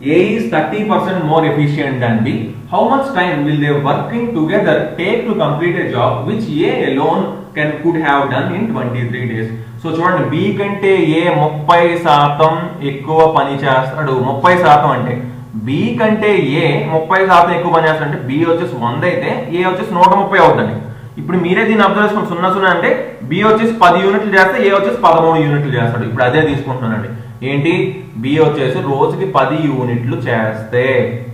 A is 30% more efficient than B, how much time will they working together take to complete a job which A alone can could have done in 23 days? So చూడండి B కంటే A ముప్పై శాతం ఎక్కువ పని చేస్తాడు. ముప్పై శాతం అంటే బి కంటే ఏ ముప్పై శాతం ఎక్కువ పని చేస్తాడు అంటే బి వచ్చేసి వంద అయితే ఏ వచ్చేసి నూట ముప్పై అవుతుంది ఇప్పుడు మీరే దీన్ని అబ్జర్వ్ చేసుకుని సున్నా సున్నా అంటే బి వచ్చేసి పది యూనిట్లు చేస్తే ఏ వచ్చేసి పదమూడు యూనిట్లు చేస్తాడు. ఇప్పుడు అదే తీసుకుంటున్నానండి. ఏంటి? బి వచ్చేసి రోజుకి పది యూనిట్లు చేస్తే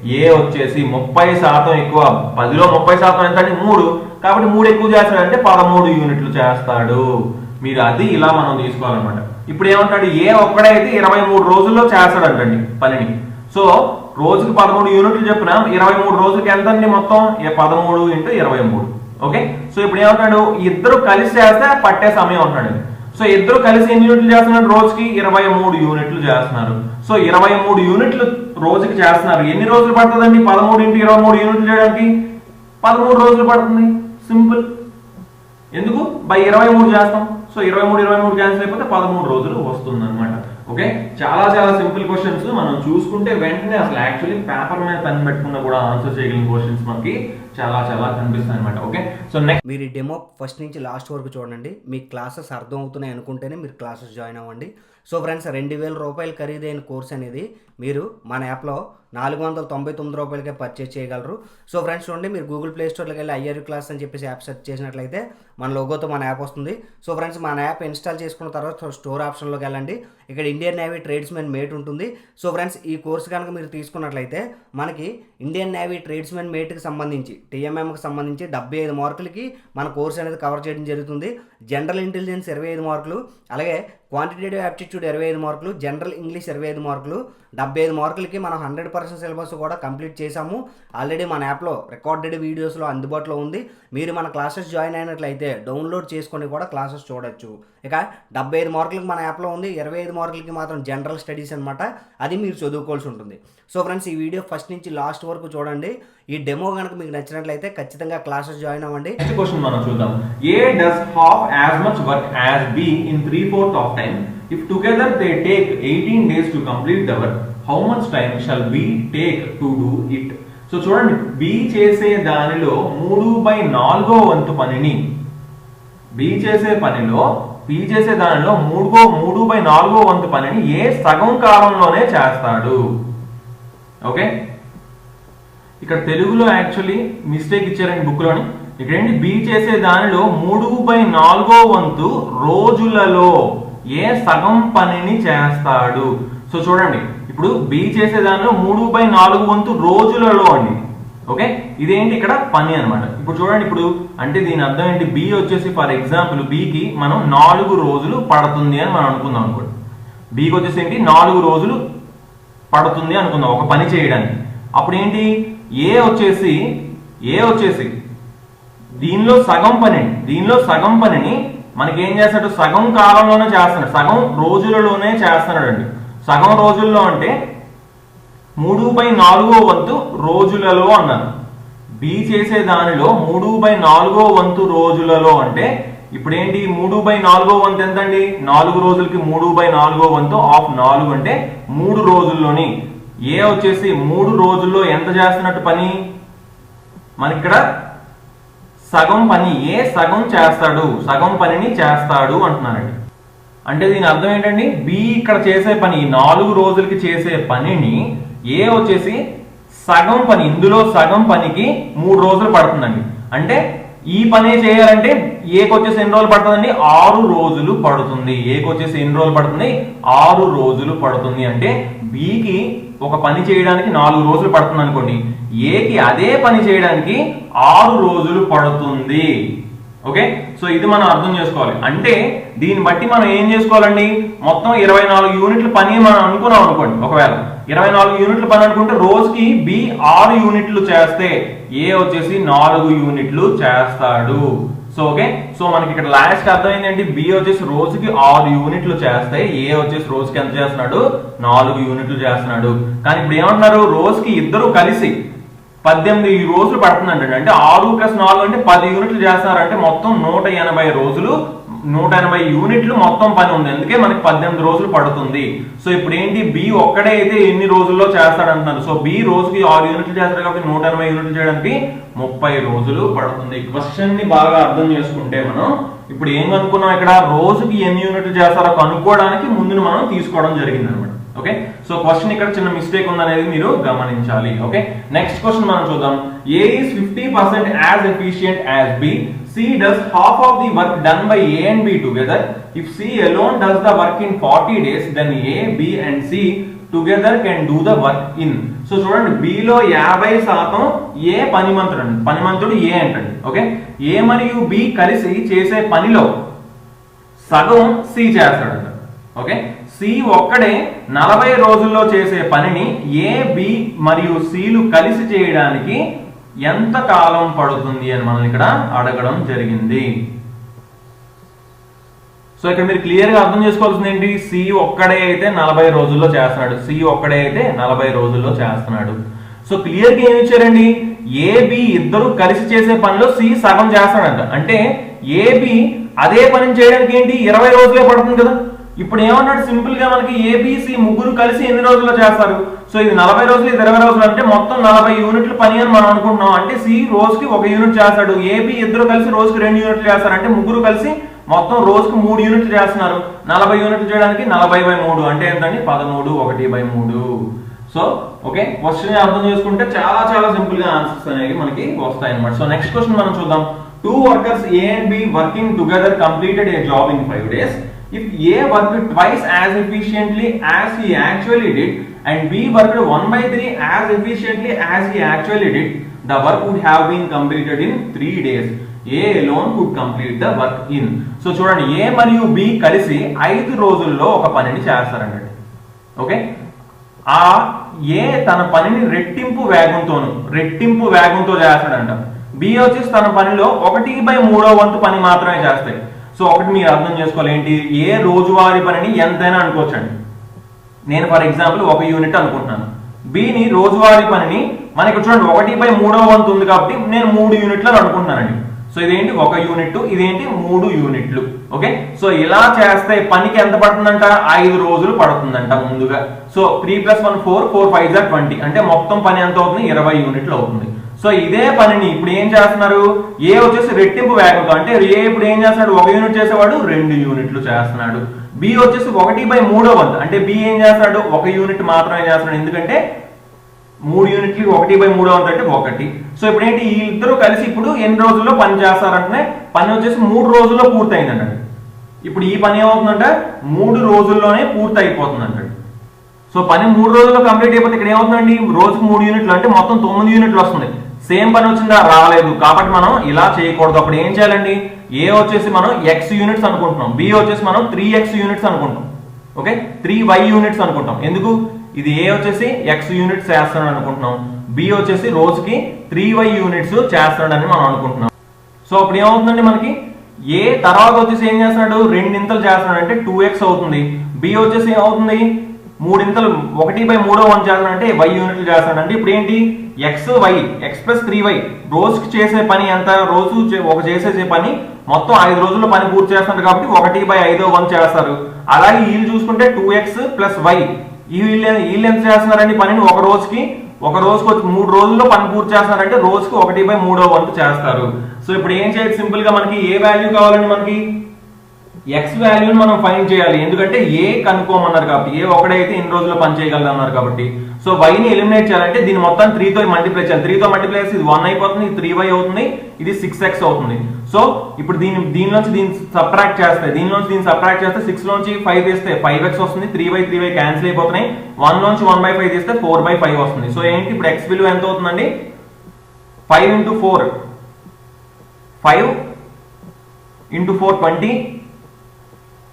ఏ వచ్చేసి ముప్పై శాతం ఎక్కువ. పదిలో ముప్పై శాతం ఎంత అంటే మూడు. కాబట్టి మూడు ఎక్కువ చేస్తాడంటే పదమూడు యూనిట్లు చేస్తాడు. మీరు అది ఇలా మనం తీసుకోవాలన్నమాట. ఇప్పుడు ఏమంటాడు? ఏ ఒక్కడైతే ఇరవై మూడు రోజుల్లో చేస్తాడంటండి పనిని. సో రోజుకి పదమూడు యూనిట్లు చెప్పిన ఇరవై మూడు రోజులకి ఎంత అండి మొత్తం? ఏ పదమూడు ఇంటూ ఇరవై మూడు. ఓకే? సో ఇప్పుడు ఏమంటాడు? ఇద్దరు కలిసి చేస్తే పట్టే సమయం ఉంటాడు సో ఇద్దరు కలిసి ఎన్ని యూనిట్లు చేస్తున్నారు? రోజుకి ఇరవై మూడు యూనిట్లు చేస్తున్నారు. సో ఇరవై మూడు యూనిట్లు రోజుకి చేస్తున్నారు. ఎన్ని రోజులు పడుతుందండి? పదమూడు ఇంటూ ఇరవై మూడు యూనిట్లు చేయడానికి పదమూడు రోజులు పడుతుంది. సింపుల్. ఎందుకు? బై ఇరవై మూడు చేస్తాం. సో ఇరవై మూడు ఇరవై మూడు క్యాన్సిల్ అయిపోతే పదమూడు రోజులు వస్తుంది అనమాట ఓకే చాలా చాలా సింపుల్ క్వశ్చన్స్ మనం చూసుకుంటే వెంటనే అసలు యాక్చువల్లీ పేపర్ మీద పని పెట్టుకున్న కూడా ఆన్సర్ చేయగలిగిన క్వశ్చన్స్ మనకి చాలా చాలా కనిపిస్తాయి అనమాట ఓకే సో నెక్స్ట్ మీరు డెమో ఫస్ట్ నుంచి లాస్ట్ వరకు చూడండి. మీ క్లాసెస్ అర్థం అవుతున్నాయి అనుకుంటేనే మీరు క్లాసెస్ జాయిన్ అవ్వండి. సో ఫ్రెండ్స్ రెండు వేల రూపాయలు ఖరీదైన కోర్స్ అనేది మీరు మన యాప్లో నాలుగు వందల తొంభై తొమ్మిది రూపాయలకే పర్చేస్ చేయగలరు. సో ఫ్రెండ్స్ చూడండి మీరు గూగుల్ ప్లే స్టోర్లోకి వెళ్ళి ఐఆర్ క్లాస్ అని చెప్పేసి యాప్ సెర్చ్ చేసినట్లయితే మన లోగోతో మన యాప్ వస్తుంది. సో ఫ్రెండ్స్ మన యాప్ ఇన్స్టాల్ చేసుకున్న తర్వాత స్టోర్ ఆప్షన్లోకి వెళ్ళండి. ఇక్కడ ఇండియన్ నేవీ ట్రేడ్స్మెన్ మేట్ ఉంటుంది. సో ఫ్రెండ్స్ ఈ కోర్స్ కనుక మీరు తీసుకున్నట్లయితే మనకి ఇండియన్ నేవీ ట్రేడ్స్మెన్ మేట్కి సంబంధించి టీఎంఎంకి సంబంధించి డెబ్బై ఐదు మార్కులకి మన కోర్స్ అనేది కవర్ చేయడం జరుగుతుంది. జనరల్ ఇంటెలిజెన్స్ ఇరవై ఐదు మార్కులు అలాగే క్వాంటిటేటివ్ యాప్టిట్యూడ్ ఇరవై ఐదు మార్కులు జనరల్ ఇంగ్లీష్ ఇరవై ఐదు మార్కులు డెబ్బై ఐదు మార్కులకి మనం హండ్రెడ్ పర్సెంట్ సిలబస్ కూడా కంప్లీట్ చేసాము ఆల్రెడీ మన యాప్లో రికార్డెడ్ వీడియోస్లో అందుబాటులో ఉంది. మీరు మన క్లాసెస్ జాయిన్ అయినట్లయితే డౌన్లోడ్ చేసుకొని కూడా క్లాసెస్ చూడొచ్చు. ఇక డెబ్బై ఐదు మార్కులకి మన యాప్లో ఉంది. ఇరవై ఐదు మార్కులకి మాత్రం జనరల్ స్టడీస్ అనమాట అది మీరు చదువుకోవాల్సి ఉంటుంది. సో ఫ్రెండ్స్ ఈ వీడియో ఫస్ట్ నుంచి లాస్ట్ వరకు చూడండి. ఈ డెమో కనుక మీకు నచ్చినట్లయితే ఖచ్చితంగా క్లాసెస్ జాయిన్ అవ్వండి. నెక్స్ట్ క్వశ్చన్ మనం చూద్దాం. A does half as much work as B in three fourth of time if together they take eighteen days to complete the work how much time shall B take to do it so చూడండి B చేసే దానిలో మూడు by నాలుగో వంతు పనిని B చేసే పనిలో B చేసే దానిలో మూడుగో మూడు బై నాలుగో వంతు పనిని ఏ సగం కాలంలోనే చేస్తాడు? ఓకే? ఇక్కడ తెలుగులో యాక్చువల్లీ మిస్టేక్ ఇచ్చారండి బుక్లోని. ఇక్కడ ఏంటి బి చేసే దానిలో మూడు బై నాలుగో వంతు రోజులలో ఏ సగం పనిని చేస్తాడు? సో చూడండి. ఇప్పుడు బి చేసే దానిలో మూడు బై నాలుగు వంతు రోజులలో అండి. ఓకే? ఇదేంటి ఇక్కడ పని అనమాట ఇప్పుడు చూడండి ఇప్పుడు అంటే దీని అర్థం ఏంటి? బి వచ్చేసి ఫర్ ఎగ్జాంపుల్ బికి మనం నాలుగు రోజులు పడుతుంది అని మనం అనుకుందాం అనుకోండి. బికి వచ్చేసి ఏంటి? నాలుగు రోజులు పడుతుంది అనుకుందాం ఒక పని చేయడానికి. అప్పుడు ఏంటి? ఏ వచ్చేసి ఏ వచ్చేసి దీనిలో సగం పని దీనిలో సగం పనిని మనకి ఏం చేస్తాడు? సగం కాలంలోనే చేస్తున్నాడు. సగం రోజులలోనే చేస్తున్నాడు అండి సగం రోజుల్లో అంటే మూడు బై నాలుగో వంతు రోజులలో అన్నారు బి చేసే దానిలో మూడు బై నాలుగో వంతు రోజులలో అంటే ఇప్పుడు ఏంటి మూడు బై నాలుగో వంతు ఎంత అండి నాలుగు రోజులకి మూడు బై నాలుగో వంతు ఆఫ్ నాలుగు అంటే మూడు రోజుల్లోని. ఏ వచ్చేసి మూడు రోజుల్లో ఎంత చేస్తున్నట్టు పని? మనకి ఇక్కడ సగం పని ఏ సగం చేస్తాడు. సగం పనిని చేస్తాడు అంటున్నానండి అంటే దీని అర్థం ఏంటండి? బి ఇక్కడ చేసే పని నాలుగు రోజులకి చేసే పనిని ఏ వచ్చేసి సగం పని ఇందులో సగం పనికి మూడు రోజులు పడుతుందండి. అంటే ఈ పని చేయాలంటే ఏకి వచ్చేసి ఎన్ని రోజులు పడుతుందండి? ఆరు రోజులు పడుతుంది. ఏకి వచ్చేసి ఎన్ని రోజులు పడుతుంది? ఆరు రోజులు పడుతుంది. అంటే బికి ఒక పని చేయడానికి నాలుగు రోజులు పడుతుంది అనుకోండి. ఏకి అదే పని చేయడానికి ఆరు రోజులు పడుతుంది. ఓకే? సో ఇది మనం అర్థం చేసుకోవాలి. అంటే దీన్ని బట్టి మనం ఏం చేసుకోవాలండి? మొత్తం ఇరవై నాలుగు యూనిట్ల పని మనం అనుకున్నాం అనుకోండి ఒకవేళ. ఇరవై నాలుగు యూనిట్లు పని అనుకుంటే రోజుకి బి ఆరు యూనిట్లు చేస్తే ఏ వచ్చేసి నాలుగు యూనిట్లు చేస్తాడు. So okay? సో మనకి ఇక్కడ లాస్ట్ అర్థమైంది ఏంటి బి వచ్చేసి రోజుకి ఆరు యూనిట్లు చేస్తే ఏ వచ్చేసి రోజుకి ఎంత చేస్తున్నాడు? నాలుగు యూనిట్లు చేస్తున్నాడు. కానీ ఇప్పుడు ఏమంటున్నారు? రోజుకి ఇద్దరు కలిసి పద్దెనిమిది రోజులు పడుతుందంటే అంటే ఆరు ప్లస్ నాలుగు అంటే పది యూనిట్లు చేస్తున్నారంటే మొత్తం నూట ఎనభై రోజులు నూట ఎనభై యూనిట్లు మొత్తం పని ఉంది. అందుకే మనకి పద్దెనిమిది రోజులు పడుతుంది. సో ఇప్పుడు ఏంటి బి ఒక్కడే అయితే ఎన్ని రోజుల్లో చేస్తాడంటున్నారు. సో బి రోజుకి ఆరు యూనిట్లు చేస్తాడు కాబట్టి నూట ఎనభై యూనిట్లు చేయడానికి ముప్పై రోజులు పడుతుంది. క్వశ్చన్ని బాగా అర్థం చేసుకుంటే మనం ఇప్పుడు ఏం కనుక్కున్నాం ఇక్కడ? రోజుకి ఎన్ని యూనిట్లు చేస్తారో కనుక్కోవడానికి ముందుని మనం తీసుకోవడం జరిగింది అనమాట ఓకే? సో క్వశ్చన్ ఇక్కడ చిన్న మిస్టేక్ ఉందనేది మీరు గమనించాలి. ఓకే? నెక్స్ట్ క్వశ్చన్ మనం చూద్దాం. A is fifty percent as efficient as B C does half of the work done by A and B together if C alone does the work in forty days then A, B and C together can do the work in so చూడండి బిలో యాభై శాతం ఏ పనిమంతుడు అండి పనిమంతుడు ఏ అంటండి. Okay ఏ మరియు B కలిసి చేసే పనిలో సగం సి చేస్తాడంట. ఓకే సి ఒక్కడే నలభై రోజుల్లో చేసే పనిని ఏ బి మరియు సిలు కలిసి చేయడానికి ఎంత కాలం పడుతుంది అని మనం ఇక్కడ అడగడం జరిగింది. సో ఇక్కడ మీరు క్లియర్గా అర్థం చేసుకోవాల్సింది ఏంటి? సి ఒక్కడే అయితే నలభై రోజుల్లో చేస్తున్నాడు. సి ఒక్కడే అయితే నలభై రోజుల్లో చేస్తున్నాడు. సో క్లియర్గా ఏమి ఇచ్చారండి? ఏబి ఇద్దరు కలిసి చేసే పనిలో సి సగం చేస్తాడంట. అంటే ఏబి అదే పని చేయడానికి ఏంటి? ఇరవై రోజులే పడుతుంది కదా. ఇప్పుడు ఏమన్నాడు? సింపుల్గా మనకి ఏబిసి ముగ్గురు కలిసి ఎన్ని రోజుల్లో చేస్తారు? సో ఇది నలభై రోజులు ఇది ఇరవై రోజులు అంటే మొత్తం నలభై యూనిట్లు పని అని మనం అనుకుంటున్నాం. అంటే సి రోజుకి ఒక యూనిట్ చేస్తాడు. ఏబి ఇద్దరు కలిసి రోజుకి రెండు యూనిట్లు చేస్తారు. అంటే ముగ్గురు కలిసి మొత్తం రోజుకి మూడు యూనిట్లు చేస్తున్నారు. నలభై యూనిట్లు చేయడానికి నలభై బై మూడు అంటే ఏంటండి? పదమూడు ఒకటి బై మూడు. సో ఓకే క్వశ్చన్ అర్థం చేసుకుంటే చాలా చాలా సింపుల్గా ఆన్సర్స్ అనేవి మనకి వస్తాయి అనమాట సో నెక్స్ట్ క్వశ్చన్ మనం చూద్దాం. Two workers A and B working together completed a job in five days if A work twice as efficiently as he actually did and B work one by three as efficiently as he actually did the work would have been completed in three days A alone could complete the work in so చూడండి A మరియు B కలిసి ఐదు రోజుల్లో ఒక పనిని చేస్తారండి. Okay ఆ ఏ తన పనిని రెట్టింపు వేగంతోను రెట్టింపు వేగంతో చేస్తాడంట. బి వచ్చి తన పనిలో ఒకటి బై మూడో వంతు పని మాత్రమే చేస్తాయి. సో ఒకటి మీరు అర్థం చేసుకోవాలి. ఏంటి? ఏ రోజువారీ పనిని ఎంతైనా అనుకోవచ్చండి. నేను ఫర్ ఎగ్జాంపుల్ ఒక యూనిట్ అనుకుంటున్నాను. బిని రోజువారీ పనిని మనకి చూడండి ఒకటి బై మూడో వంతు ఉంది కాబట్టి నేను మూడు యూనిట్లను అనుకుంటున్నానండి. సో ఇదేంటి? ఒక యూనిట్ ఇదేంటి? మూడు యూనిట్లు. ఓకే? సో ఇలా చేస్తే పనికి ఎంత పడుతుందంట? ఐదు రోజులు పడుతుందంట ముందుగా. So three plus one four four five జా ట్వంటీ. అంటే మొత్తం పని ఎంత అవుతుంది? ఇరవై యూనిట్లు అవుతుంది. సో ఇదే పనిని ఇప్పుడు ఏం చేస్తున్నారు? ఏ వచ్చేసి రెట్టింపు వేగంతో అంటే ఏ ఇప్పుడు ఏం చేస్తున్నాడు? ఒక యూనిట్ చేసేవాడు రెండు యూనిట్లు చేస్తున్నాడు. బి వచ్చేసి ఒకటి బై మూడో వంతు అంటే బి ఏం చేస్తున్నాడు? ఒక యూనిట్ మాత్రమే చేస్తున్నాడు. ఎందుకంటే మూడు యూనిట్లు ఒకటి బై మూడో వంతు అంటే ఒకటి. సో ఇప్పుడు ఏంటి? ఈ ఇద్దరు కలిసి ఇప్పుడు ఎన్ని రోజుల్లో పని చేస్తారంటే పని వచ్చేసి మూడు రోజుల్లో పూర్తయిందంట. ఇప్పుడు ఈ పని ఏమవుతుందంటే? మూడు రోజుల్లోనే పూర్తి అయిపోతుందంట సో పని మూడు రోజుల్లో కంప్లీట్ అయిపోతే ఇక్కడ ఏమవుతుందండి? రోజుకు మూడు యూనిట్లు అంటే మొత్తం తొమ్మిది యూనిట్లు వస్తుంది సేమ్ పని వచ్చిందా? రాలేదు. కాబట్టి మనం ఇలా చేయకూడదు. అప్పుడు ఏం చేయాలండి? ఏ వచ్చేసి మనం ఎక్స్ యూనిట్స్ అనుకుంటున్నాం. బి వచ్చేసి మనం త్రీ ఎక్స్ యూనిట్స్ అనుకుంటాం ఓకే? త్రీ వై యూనిట్స్ అనుకుంటాం ఎందుకు? ఇది ఏ వచ్చేసి ఎక్స్ యూనిట్స్ చేస్తున్నాడు అనుకుంటున్నాం. బి వచ్చేసి రోజుకి త్రీ వై యూనిట్స్ చేస్తున్నాడని మనం అనుకుంటున్నాం. సో అప్పుడు ఏమవుతుందండి మనకి? ఏ తర్వాత వచ్చేసి ఏం చేస్తున్నాడు? రెండింతలు చేస్తున్నాడు. అంటే టూ ఎక్స్ అవుతుంది. బి వచ్చేసి ఏమవుతుంది? మూడింతలు ఒకటి బై మూడో వన్ చేస్తున్నాడు అంటే వై యూనిట్లు చేస్తున్నాడు అంటే ఇప్పుడు ఏంటి X Y X plus three Y రోజుకి చేసే పని ఎంత? రోజు చే- ఒక చేసే పని మొత్తం ఐదు రోజుల్లో పని పూర్తి చేస్తున్నారు కాబట్టి ఒకటి బై ఐదో వన్ చేస్తారు. అలాగే వీళ్ళు చూసుకుంటే టూ ఎక్స్ ప్లస్ వై ఈ వీళ్ళు వీళ్ళు ఎంత చేస్తున్నారండి పనిని? ఒక రోజుకి ఒక రోజుకి వచ్చి మూడు రోజుల్లో పని పూర్తి చేస్తున్నారంటే రోజుకి ఒకటి బై మూడో వంతు చేస్తారు. సో ఇప్పుడు ఏం చేయాలి సింపుల్గా మనకి ఏ వాల్యూ కావాలండి మనకి? ఎక్స్ వాల్యూని మనం ఫైండ్ చేయాలి. ఎందుకంటే ఏ కనుక్కోమన్నారు కాబట్టి ఏ ఒకడైతే ఇన్ని రోజుల్లో పని చేయగలదు అన్నారు కాబట్టి సో వైని ఎలిమినేట్ చేయాలంటే దీని మొత్తం త్రీతో మల్టిప్లై చేయాలి. త్రీతో మల్టిప్లై చేసి ఇది వన్ అయిపోతుంది త్రీ వై అవుతుంది ఇది సిక్స్ ఎక్స్ అవుతుంది. సో ఇప్పుడు దీని దీనిలోంచి దీన్ని సబ్ట్రాక్ట్ చేస్తే దీనిలోంచి దీన్ని సబ్ట్రాక్ట్ చేస్తే సిక్స్ లోంచి ఫైవ్ తీస్తే ఫైవ్ ఎక్స్ వస్తుంది three by three by cancel అయిపోతున్నాయి. వన్ లోంచి వన్ బై ఫైవ్ తీస్తే ఫోర్ బై ఫైవ్ వస్తుంది. సో ఏంటి? ఇప్పుడు ఎక్స్ విలువ ఎంత అవుతుందండి? Five into four five into four twenty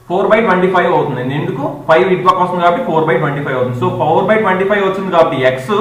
four by twenty five అవుతుంది. ఎందుకు? ఫైవ్ ఇటుపక్క వస్తుంది కాబట్టి ఫోర్ బై ట్వంటీ ఫైవ్ అవుతుంది. So four by twenty five వచ్చింది కాబట్టి ఎక్స్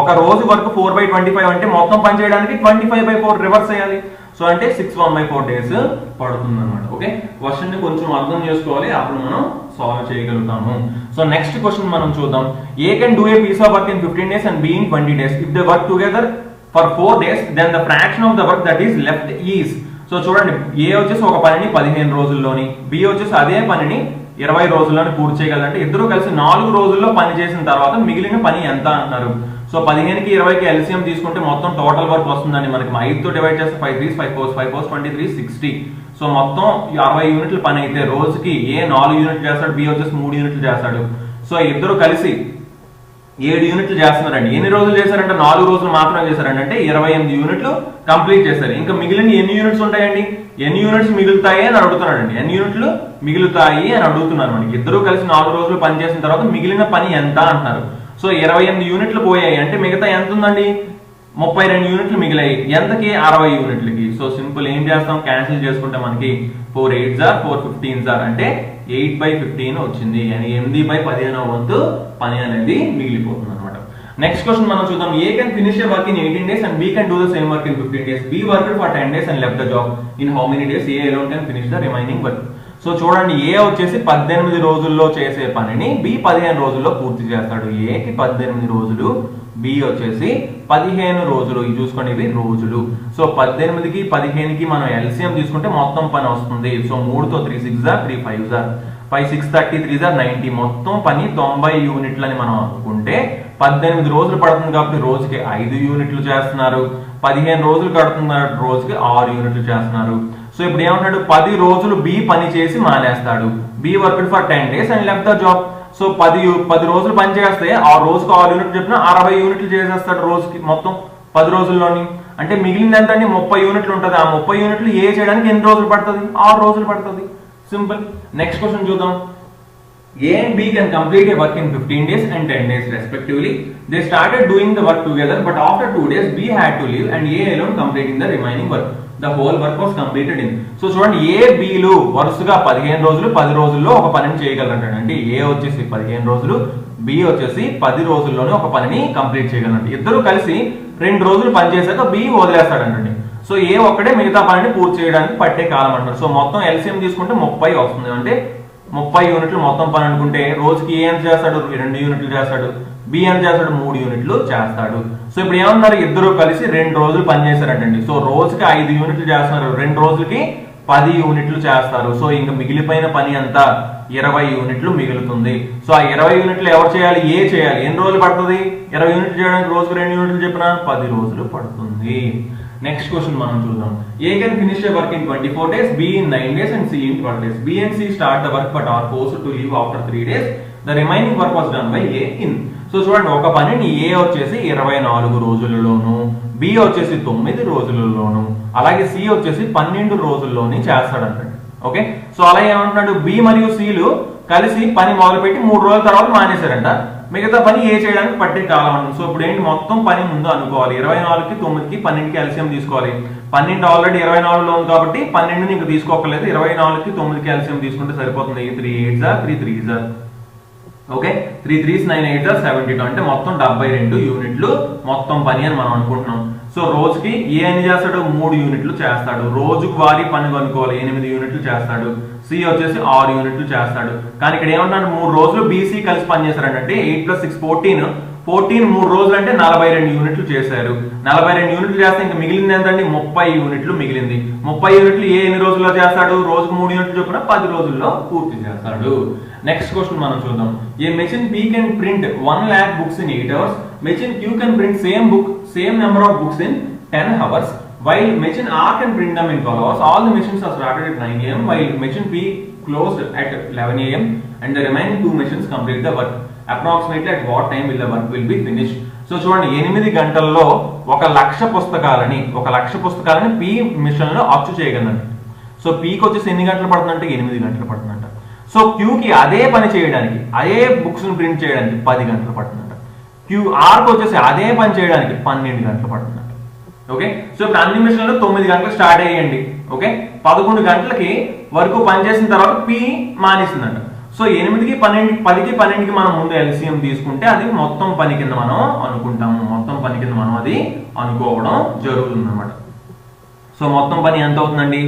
ఒక రోజు వరకు ఫోర్ బై ట్వంటీ ఫైవ్ అంటే మొత్తం పని చేయడానికి twenty five by four reverse చేయాలి. సో అంటే six one by four days పడుతుంది అనమాట ఓకే క్వశ్చన్ని కొంచెం అర్థం చేసుకోవాలి. అప్పుడు మనం సాల్వ్ చేయగలుగుతాము. సో నెక్స్ట్ క్వశ్చన్ మనం చూద్దాం. A can do a piece of work in fifteen days and B in twenty days if the work together for four days then the fraction of the work that is left is so చూడండి A వచ్చేసి ఒక పనిని పదిహేను రోజుల్లోని B వచ్చేసి అదే పనిని ఇరవై రోజుల్లోని పూర్తి చేయగలంటే ఇద్దరు కలిసి నాలుగు రోజుల్లో పని చేసిన తర్వాత మిగిలిన పని ఎంత అంటున్నారు సో పదిహేనుకి ఇరవైకి ఎల్సిఎం తీసుకుంటే మొత్తం టోటల్ వర్క్ వస్తుందండి మనకి. ఐదుతో డివైడ్ చేస్తే five threes five fours five fours twenty three sixty so మొత్తం అరవై యూనిట్ల పని అయితే రోజుకి ఏ నాలుగు యూనిట్లు చేస్తాడు బి వచ్చేసి మూడు యూనిట్లు చేస్తాడు. సో ఇద్దరు కలిసి ఏడు యూనిట్లు చేస్తున్నారండి. ఎన్ని రోజులు చేశారంటే నాలుగు రోజులు మాత్రమే చేశారండి. అంటే ఇరవై ఎనిమిది యూనిట్లు కంప్లీట్ చేశారు. ఇంకా మిగిలిన ఎన్ని యూనిట్స్ ఉంటాయండి? ఎన్ని యూనిట్స్ మిగులుతాయి అని అడుగుతున్నాడండి. ఎన్ని యూనిట్లు మిగులుతాయి అని అడుగుతున్నారు మనకి. ఇద్దరు కలిసి నాలుగు రోజులు పని చేసిన తర్వాత మిగిలిన పని ఎంత అంటున్నారు. సో ఇరవై ఎనిమిది యూనిట్లు పోయాయి. అంటే మిగతా ఎంత ఉందండి? ముప్పై రెండు యూనిట్లు మిగిలాయి. ఎంతకి? అరవై యూనిట్లకి. సో సింపుల్ ఏం చేస్తాం? క్యాన్సిల్ చేసుకుంటే మనకి ఫోర్ ఎయిట్ జార్ ఫోర్ ఫిఫ్టీన్ జార్ అంటే ఎయిట్ బై ఫిఫ్టీన్ వచ్చింది. అని ఎనిమిది బై పదిహేనవ వంతు పని అనేది మిగిలిపోతుంది అనమాట నెక్స్ట్ క్వశ్చన్ మనం చూద్దాం. A can finish work in eighteen days and B can do the same work in fifteen days B work for ten days and left the job in how many days A alone can finish the remaining work so చూడండి. A వచ్చేసి పద్దెనిమిది రోజుల్లో చేసే పనిని B పదిహేను రోజుల్లో పూర్తి చేస్తాడు. ఏకి పద్దెనిమిది రోజులు బి వచ్చేసి పదిహేను రోజులు. ఇవి చూసుకోండి ఇవి రోజులు. సో పద్దెనిమిదికి పదిహేనుకి మనం ఎల్సిఎం తీసుకుంటే మొత్తం పని వస్తుంది. సో మూడుతో త్రీ సిక్స్ జా త్రీ ఫైవ్ జా ఫైవ్ సిక్స్ థర్టీ త్రీ జా నైన్టీ మొత్తం పని తొంభై యూనిట్లని మనం అనుకుంటే పద్దెనిమిది రోజులు పడుతుంది కాబట్టి రోజుకి ఐదు యూనిట్లు చేస్తున్నారు. పదిహేను రోజులు కడుతున్నారు రోజుకి ఆరు యూనిట్లు చేస్తున్నారు. సో ఇప్పుడు ఏమంటాడు? పది రోజులు బి పని చేసి మానేస్తాడు. B work for ten days and left the job so పది పది రోజులు పని చేస్తే ఆ రోజుకు ఆరు యూనిట్లు చెప్పిన అరవై యూనిట్లు చేసేస్తాడు రోజుకి మొత్తం పది రోజుల్లోని అంటే మిగిలింది ఎంత అండి ముప్పై యూనిట్లు ఉంటుంది ఆ ముప్పై యూనిట్లు ఏ చేయడానికి ఎన్ని రోజులు పడుతుంది ఆరు రోజులు పడుతుంది సింపుల్ నెక్స్ట్ క్వశ్చన్ చూద్దాం A and B can complete a work in 15 days and 10 days respectively. They started doing the work together but after 2 days B had to leave and A alone completing the remaining work. The whole work was completed in so చూడండి A బీలు వరుసగా పదిహేను రోజులు పది రోజుల్లో ఒక పనిని చేయగలరంట అంటే ఏ వచ్చేసి పదిహేను రోజులు బి వచ్చేసి పది రోజుల్లోనే ఒక పనిని కంప్లీట్ చేయగలరంట. ఇద్దరు కలిసి రెండు రోజులు పనిచేశాక బి వదిలేస్తాడంటండి. సో ఏ ఒక్కడే మిగతా పనిని పూర్తి చేయడానికి పట్టే కాలం అంటారు. సో మొత్తం ఎల్సిఎం తీసుకుంటే ముప్పై వస్తుంది. అంటే ముప్పై యూనిట్లు మొత్తం పని అనుకుంటే రోజుకి ఏం చేస్తాడు? రెండు యూనిట్లు చేస్తాడు. బి ఎంత చేస్తాడు? మూడు యూనిట్లు చేస్తాడు. సో ఇప్పుడు ఏమన్నారు? ఇద్దరు కలిసి రెండు రోజులు పనిచేశారటండి సో రోజుకి ఐదు యూనిట్లు చేస్తున్నారు. రెండు రోజులకి పది యూనిట్లు చేస్తారు. సో ఇంకా మిగిలిపోయిన పని అంతా ఇరవై యూనిట్లు మిగులుతుంది. సో ఆ ఇరవై యూనిట్లు ఎవరు చేయాలి? ఏ చేయాలి? ఎన్ని రోజులు పడుతుంది? ఇరవై యూనిట్లు చేయడానికి రోజుకి రెండు యూనిట్లు చెప్పిన పది రోజులు పడుతుంది. నెక్స్ట్ క్వశ్చన్ మనం చూద్దాం. A can finish the work in twenty four days B in nine days and C in twelve days B and C start the work but are forced to leave after three days the remaining work was done by A in so చూడండి ఒక పనిని ఏ వచ్చేసి ఇరవై నాలుగు రోజులలోను B వచ్చేసి తొమ్మిది రోజులలోను అలాగే C వచ్చేసి పన్నెండు రోజుల్లోని చేస్తాడంటాడు. ఓకే? సో అలా ఏమంటున్నాడు? బి మరియు సిలు కలిసి పని మొదలుపెట్టి మూడు రోజుల తర్వాత మానేశారంట. మిగతా పని ఏ చేయడానికి పట్టే కాలం అంటుంది సో ఇప్పుడు ఏంటి? మొత్తం పని ముందు అనుకోవాలి. ఇరవై నాలుగుకి తొమ్మిదికి పన్నెండుకి ఎల్సిఎం తీసుకోవాలి. పన్నెండు ఆల్రెడీ ఇరవై నాలుగులో ఉంది కాబట్టి పన్నెండుని ఇంకా తీసుకోకలేదు ఇరవై నాలుగుకి తొమ్మిదికి ఎల్సిఎం తీసుకుంటే సరిపోతుంది. త్రీ ఎయిట్ జార్ three three jar okay? Three threes nine eight seventy two. అంటే మొత్తం డెబ్బై రెండు యూనిట్లు మొత్తం పని అని మనం అనుకుంటున్నాం. సో రోజుకి ఏ అని చేస్తాడు? మూడు యూనిట్లు చేస్తాడు. రోజుకు వారి పని కనుక్కోవాలి. ఎనిమిది యూనిట్లు చేస్తాడు. సి వచ్చేసి ఆరు యూనిట్లు చేస్తాడు. కానీ ఇక్కడ ఏమంటాడు మూడు రోజులు బీసీ కలిసి పని చేశారంటే eight plus six fourteen. Fourteen మూడు రోజులు అంటే నలభై రెండు యూనిట్లు చేశారు. నలభై రెండు యూనిట్లు చేస్తే ఇంకా మిగిలింది ఎంతండి ముప్పై యూనిట్లు మిగిలింది. ముప్పై యూనిట్లు ఏ ఎన్ని రోజుల్లో చేస్తాడు? రోజుకు మూడు యూనిట్లు చొప్పున పది రోజుల్లో పూర్తి చేస్తాడు. నెక్స్ట్ క్వశ్చన్ మనం చూద్దాం. A machine B can print one lakh books in eight hours machine Q can print same book same number of books in ten hours Y machine R can print them in twelve hours all the machines are started at nine AM while machine B close at eleven AM and remain two machines complete the work approximately at what time will the work will be finish so చూడండి ఎనిమిది గంటల్లో ఒక లక్ష పుస్తకాలని ఒక లక్ష పుస్తకాలని P మిషన్లో అచ్చు చేయగలను. So పీకి వచ్చేసి ఎన్ని గంటలు పడుతుందంటే ఎనిమిది గంటలు పడుతుంది సో క్యూకి అదే పని చేయడానికి అదే బుక్స్ను ప్రింట్ చేయడానికి పది గంటలు పడుతుందంట. క్యూ ఆర్కి వచ్చేసి అదే పని చేయడానికి పన్నెండు గంటలు పడుతుందంట. ఓకే? సో ఇప్పుడు అన్ని మిషన్లు తొమ్మిది గంటలు స్టార్ట్ అయ్యండి. ఓకే? పదకొండు గంటలకి వరకు పనిచేసిన తర్వాత పి మానేసిందంట. సో ఎనిమిదికి పన్నెండు పదికి పన్నెండుకి మనం ముందు ఎల్సిఎం తీసుకుంటే అది మొత్తం పని కింద మనం అనుకుంటాము. మొత్తం పని కింద మనం అది అనుకోవడం జరుగుతుంది అనమాట సో మొత్తం పని ఎంత అవుతుందండి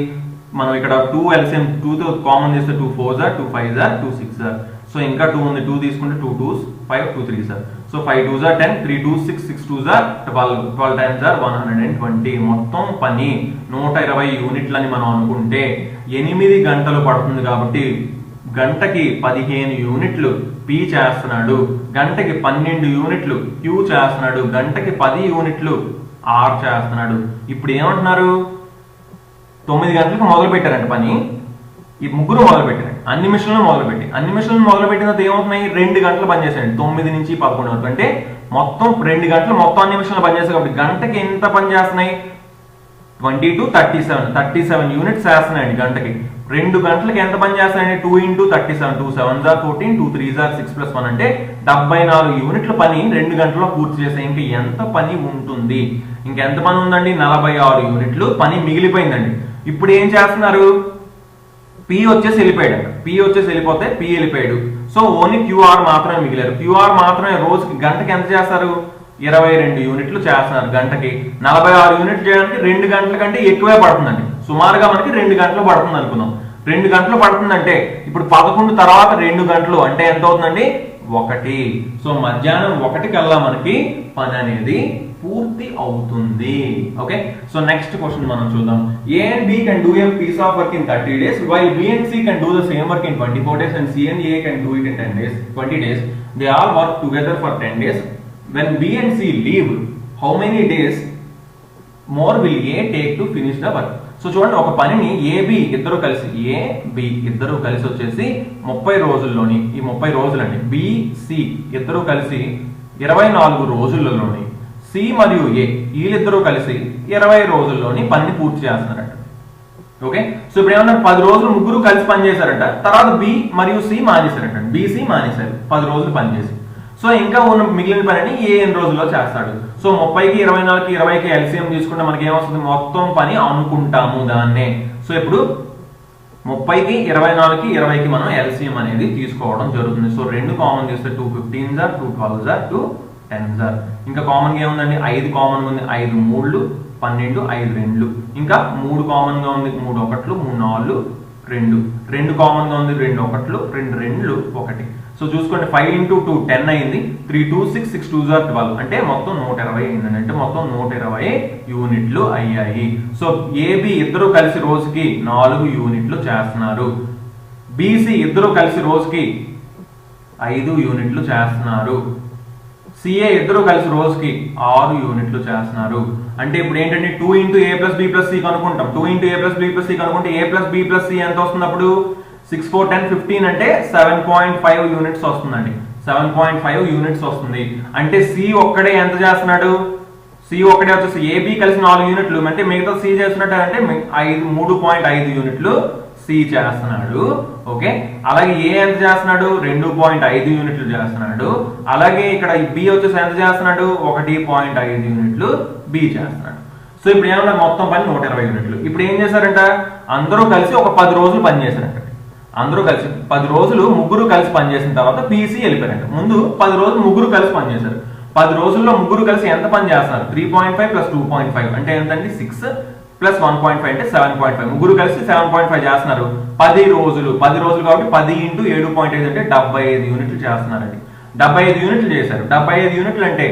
మనం ఇక్కడ టూ ఎల్సిఎం టూతో కామన్ చేస్తే టూ ఫోర్ జార్ టూ ఫైవ్ సార్ టూ సిక్స్ జార్ సో ఇంకా టూ ఉంది. టూ తీసుకుంటే two twos five two three sir so five two jar ten three two six six two sir twelve twelve times సార్ one hundred and twenty మొత్తం పని. నూట ఇరవై యూనిట్లని మనం అనుకుంటే ఎనిమిది గంటలు పడుతుంది కాబట్టి గంటకి పదిహేను యూనిట్లు పి చేస్తున్నాడు. గంటకి పన్నెండు యూనిట్లు క్యూ చేస్తున్నాడు. గంటకి పది యూనిట్లు ఆర్ చేస్తున్నాడు. ఇప్పుడు ఏమంటున్నారు? తొమ్మిది గంటలకు మొదలు పెట్టారంట పని. ఈ ముగ్గురు మొదలు పెట్టారు. అన్ని మిషన్లు మొదలు పెట్టి. అన్ని మిషన్లు మొదలు పెట్టిన తర్వాత ఏమవుతున్నాయి? రెండు గంటలు పనిచేసాయండి తొమ్మిది నుంచి పదకొండు వరకు. అంటే మొత్తం రెండు గంటలు మొత్తం అన్ని మిషన్లు పనిచేస్తాయి కాబట్టి గంటకి ఎంత పని చేస్తున్నాయి? Twenty to thirty seven. Thirty seven units చేస్తున్నాయండి గంటకి. రెండు గంటలకు ఎంత పని చేస్తాయండి two into thirty seven. Two seven jar fourteen two three జార్ సిక్స్ ప్లస్ వన్ అంటే డెబ్బై నాలుగు యూనిట్ల పని రెండు గంటల్లో పూర్తి చేసే ఇంకా ఎంత పని ఉంటుంది? ఇంకెంత పని ఉందండి? నలభై ఆరు యూనిట్లు పని మిగిలిపోయిందండి. ఇప్పుడు ఏం చేస్తున్నారు? పి వచ్చేసి వెళ్ళిపోయాడు పి వచ్చేసి వెళ్ళిపోతే పి వెళ్ళిపోయాడు. సో ఓన్లీ క్యూఆర్ మాత్రమే మిగిలారు. క్యూఆర్ మాత్రమే రోజుకి గంటకి ఎంత చేస్తారు? ఇరవై రెండు యూనిట్లు చేస్తున్నారు గంటకి. నలభై ఆరు యూనిట్లు చేయడానికి రెండు గంటల కంటే ఎక్కువే పడుతుందండి. సుమారుగా మనకి రెండు గంటలు పడుతుంది అనుకుందాం. రెండు గంటలు పడుతుందంటే ఇప్పుడు పదకొండు తర్వాత రెండు గంటలు అంటే ఎంత అవుతుందండి? ఒకటి. సో మధ్యాహ్నం ఒకటి కల్లా మనకి పని అనేది పూర్తి అవుతుంది. ఓకే సో నెక్స్ట్ క్వశ్చన్ మనం చూద్దాం. A and B can do a piece of work in thirty days while B and C can do the same work in twenty four days and C and A can do it in ten days twenty days they all work together for ten days when B and C leave how many days more will A take to finish the work so చూడండి ఒక పనిని A B ఇద్దరు కలిసి A B ఇద్దరు కలిసి వచ్చేసి ముప్పై రోజుల్లోని ఈ ముప్పై రోజులండి బి సి ఇద్దరు కలిసి ఇరవై నాలుగు రోజులలోని సి మరియు ఏ వీళ్ళిద్దరూ కలిసి ఇరవై రోజుల్లోని పనిని పూర్తి చేస్తున్నారట. ఓకే? సో ఇప్పుడు ఏమన్నా పది రోజులు ముగ్గురు కలిసి పనిచేశారట. తర్వాత బి మరియు సి మానేశారట. బీసీ మానేశారు. పది రోజులు పనిచేసి. సో ఇంకా ఉన్న మిగిలిన పనిని ఏ ఎన్ని రోజుల్లో చేస్తాడు? సో ముప్పైకి ఇరవై నాలుగుకి ఇరవైకి ఎల్సిఎం తీసుకుంటే మనకి ఏమొస్తుంది మొత్తం పని అనుకుంటాము దాన్నే. సో ఇప్పుడు ముప్పైకి ఇరవై నాలుగుకి ఇరవైకి మనం ఎల్సిఎం అనేది తీసుకోవడం జరుగుతుంది. సో రెండు కామన్ చేస్తే టూ ఫిఫ్టీన్ జార్ టూ ట్వెల్వ్ జార్ టూ టెన్ ఇంకా కామన్గా ఏముందండి ఐదు కామన్గా ఉంది. ఐదు మూడు పన్నెండు ఐదు రెండు. ఇంకా మూడు కామన్గా ఉంది. మూడు ఒకట్లు మూడు నాలుగు రెండు. రెండు కామన్గా ఉంది. రెండు ఒకట్లు రెండు రెండు ఒకటి. సో చూసుకోండి. ఫైవ్ ఇంటూ టూ టెన్ అయింది. Three two six six two jar twelve అంటే మొత్తం నూట ఇరవై అయిందండి. అంటే మొత్తం నూట ఇరవై యూనిట్లు అయ్యాయి. సో ఏబి ఇద్దరు కలిసి రోజుకి నాలుగు యూనిట్లు చేస్తున్నారు. బీసీ ఇద్దరు కలిసి రోజుకి ఐదు యూనిట్లు చేస్తున్నారు. సిఏ ఇద్దరు కలిసి రోజుకి ఆరు యూనిట్లు చేస్తున్నారు. అంటే ఇప్పుడు ఏంటంటే two into A plus B plus C కనుక్కుంటాం. Two into A plus B plus C కనుక్కుంటే A plus B plus C ఎంత వస్తుంది అప్పుడు సిక్స్ ఫోర్ టెన్ ఫిఫ్టీన్ అంటే సెవెన్ పాయింట్ ఫైవ్ యూనిట్స్ వస్తుందండి. సెవెన్ పాయింట్ ఫైవ్ యూనిట్స్ వస్తుంది. అంటే C ఒక్కడే ఎంత చేస్తున్నాడు? సి ఒకటే వచ్చేసి ఏబి కలిసి నాలుగు యూనిట్లు. అంటే మిగతా సి చేస్తున్నట్టు అంటే ఐదు మూడు పాయింట్ ఐదు యూనిట్లు సి చేస్తున్నాడు. ఓకే? అలాగే ఏ ఎంత చేస్తున్నాడు? రెండు పాయింట్ ఐదు యూనిట్లు చేస్తున్నాడు. అలాగే ఇక్కడ బి వచ్చేసి ఎంత చేస్తున్నాడు? ఒకటి పాయింట్ ఐదు యూనిట్లు బి చేస్తున్నాడు. సో ఇప్పుడు ఏమన్నా మొత్తం పని నూట ఇరవై యూనిట్లు. ఇప్పుడు ఏం చేశారంట? అందరూ కలిసి ఒక పది రోజులు పని చేశారంట. అందరూ కలిసి పది రోజులు ముగ్గురు కలిసి పనిచేసిన తర్వాత పీసీ వెళ్ళిపోయారంట. ముందు పది రోజులు ముగ్గురు కలిసి పనిచేశారు పది రోజుల్లో ముగ్గురు కలిసి ఎంత పని చేస్తున్నారు? Three point five plus two point five అంటే ఎంతండి? Six plus one point five అంటే సెవెన్ పాయింట్ ఫైవ్ ముగ్గురు కలిసి సెవెన్ పాయింట్ ఫైవ్ చేస్తున్నారు. పది రోజులు పది రోజులు కాబట్టి పది ఇంటూ ఏడు పాయింట్ ఐదు అంటే డెబ్బై ఐదు యూనిట్లు చేస్తున్నారండి. డెబ్బై ఐదు యూనిట్లు చేశారు. డెబ్బై ఐదు యూనిట్లు అంటే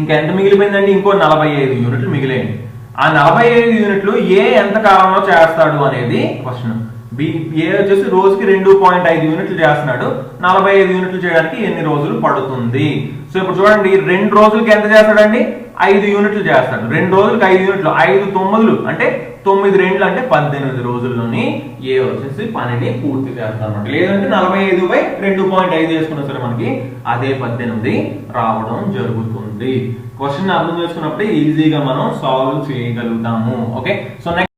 ఇంకా ఎంత మిగిలిపోయిందండి? ఇంకో నలభై ఐదు యూనిట్లు మిగిలేయండి. ఆ నలభై ఐదు యూనిట్లు ఏ ఎంత కాలంలో చేస్తాడు అనేది క్వశ్చన్ బి ఏ వచ్చేసి రోజుకి రెండు పాయింట్ ఐదు యూనిట్లు చేస్తున్నాడు. నలభై ఐదు యూనిట్లు చేయడానికి ఎన్ని రోజులు పడుతుంది? సో ఇప్పుడు చూడండి రెండు రోజులకి ఎంత చేస్తాడండి? ఐదు యూనిట్లు చేస్తాడు. రెండు రోజులకు ఐదు యూనిట్లు. ఐదు తొమ్మిదిలు. అంటే తొమ్మిది రెండ్లు అంటే పద్దెనిమిది రోజుల్లోని ఏ వచ్చేసి పనిని పూర్తి చేస్తాడు అనమాట లేదంటే నలభై ఐదు బై రెండు పాయింట్ ఐదు వేసుకున్నా సరే మనకి అదే పద్దెనిమిది రావడం జరుగుతుంది. క్వశ్చన్ అర్థం చేసుకున్నప్పుడే ఈజీగా మనం సాల్వ్ చేయగలుగుతాము. Okay so next